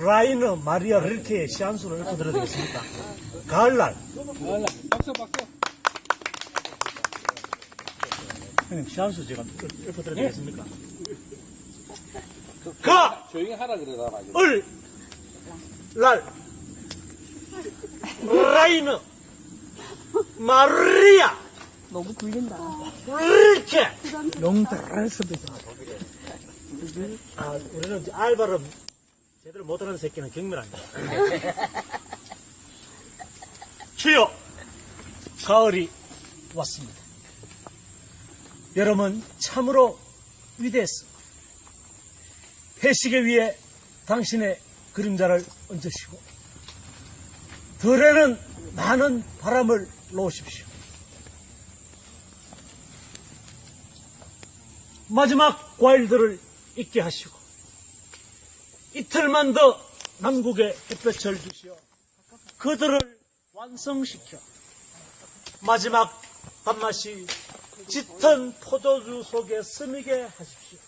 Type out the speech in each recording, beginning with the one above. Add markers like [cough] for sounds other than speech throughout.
라이너 마리아 릴케의 시한수를 읊어드려야 되겠습니까? 가을날. 박수 박수. 형님, 시한수 제가 읊어드려야 되겠습니까? 가! 조용히 하라 그러다 가지고. 을, 날, 라이너, 마리아, 너무 굴린다. 릴케. 너무 있어. 아, 우리는 알바를 제대로 못하는 새끼는 경멸합니다. [laughs] 주여, 가을이 왔습니다. 여러분 참으로 위대했습니다. 회식에 위해 당신의 그림자를 얹으시고 들에는 많은 바람을 놓으십시오. 마지막 과일들을 있게 하시고 이틀만 더 남국의 햇볕을 주시어 그들을 완성시켜 마지막 단맛이 짙은 포도주 속에 스미게 하십시오.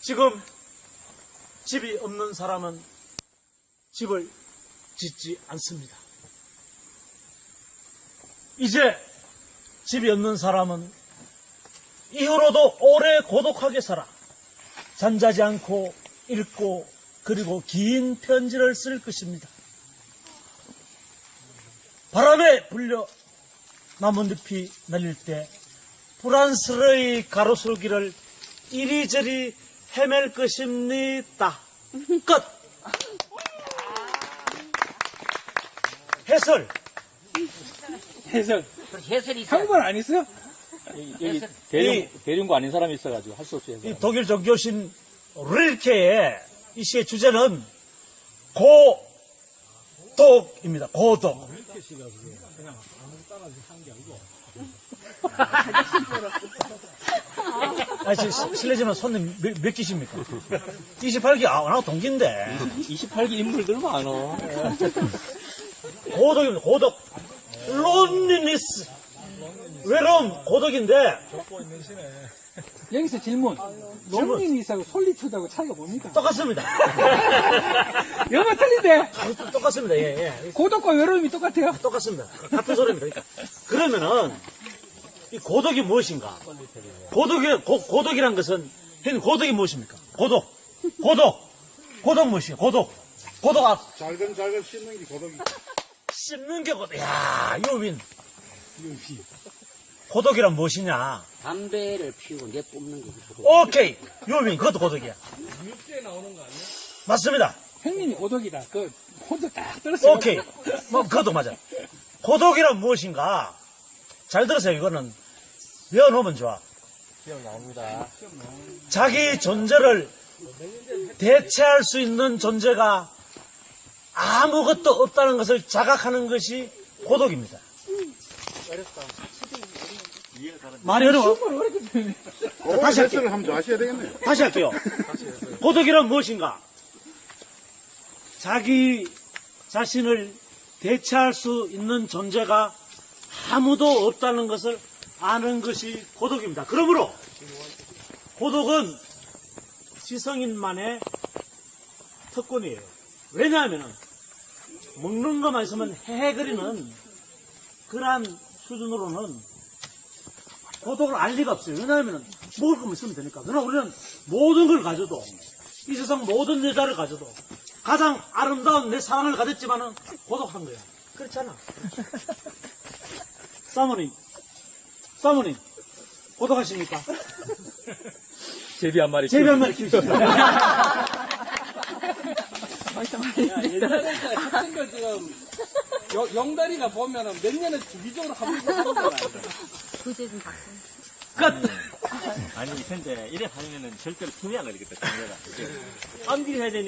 지금 집이 없는 사람은 집을 짓지 않습니다. 이제 집이 없는 사람은 이후로도 오래 고독하게 살아 잠자지 않고 읽고 그리고 긴 편지를 쓸 것입니다. 바람에 불려 나뭇잎이 날릴 때 프랑스의 가로수길을 이리저리 헤맬 것입니다. 끝! 해설! 해설. 해설이 있어. 한국말 안 했어요? 여기 대륙, 이- 대륙고 아닌 사람이 있어가지고 할 수 없이 해서. 이 독일 종교신 릴케의 이 시의 주제는 고독입니다. 고독. 아, 지 실례지만 손님 몇, 몇 기십니까? 28기, 아, 나 동기인데. 28기 인물들 많어. 고독입니다, 고독. 론리니스. 외로움, 고독인데, 여기서 질문. 론리니스하고 솔리투드하고 차이가 뭡니까? 똑같습니다. [laughs] 영어 틀린데. 아, 똑같습니다, 예, 예. 고독과 외로움이 똑같아요. 똑같습니다. 같은 소리입니다. 그러니까. 그러면은, 이 고독이 무엇인가? 고독이, 고, 고독이란 것은, 고독이 무엇입니까? 고독. 고독. 고독 무엇이에요? 고독. 고독 아, 잘근 잘근 씹는 게 고독이. 씹는 게 고독. 야 요빈. 고독이란 무엇이냐? 담배를 피우고 내 뽑는 게 그거. 오케이. 요빈, 그것도 고독이야. 맞습니다. 형님이 고독이다. 그, 혼자 딱 떨었어요. 오케이. 뭐, 그것도 맞아. 고독이란 무엇인가? 잘 들으세요. 이거는 외워놓으면 좋아. 기억 나옵니다. 자기 존재를 대체할 수 있는 존재가 아무것도 없다는 것을 자각하는 것이 고독입니다. 말이 어려워. 다시 할게요. 한번 아셔야 되겠네. 다시 할게요. 고독이란 무엇인가? 자기 자신을 대체할 수 있는 존재가 아무도 없다는 것을 아는 것이 고독입니다. 그러므로 고독은 지성인만의 특권이에요. 왜냐하면 먹는 것만 있으면 해그리는 그러한 수준으로는 고독을 알 리가 없어요. 왜냐하면 먹을 것만 있으면 되니까. 그러나 우리는 모든 걸 가져도 이 세상 모든 여자를 가져도 가장 아름다운 내 사랑을 가졌지만 은 고독한 거야. 그렇잖아. [laughs] 사모님, 사모님, 고독하십니까? [laughs] 제비 한 마리. 제비 한 마리 키우십니 [laughs] 까? 옛날에 같은 걸 지금, 여- 영달이나 보면은 몇 년을 주기적으로 한 번씩 하는 거라. 부재 좀 바꿔. 끝! 아니 근데 이래 하면은 절대로 투명하게 되겠다. 암기를 해야 되니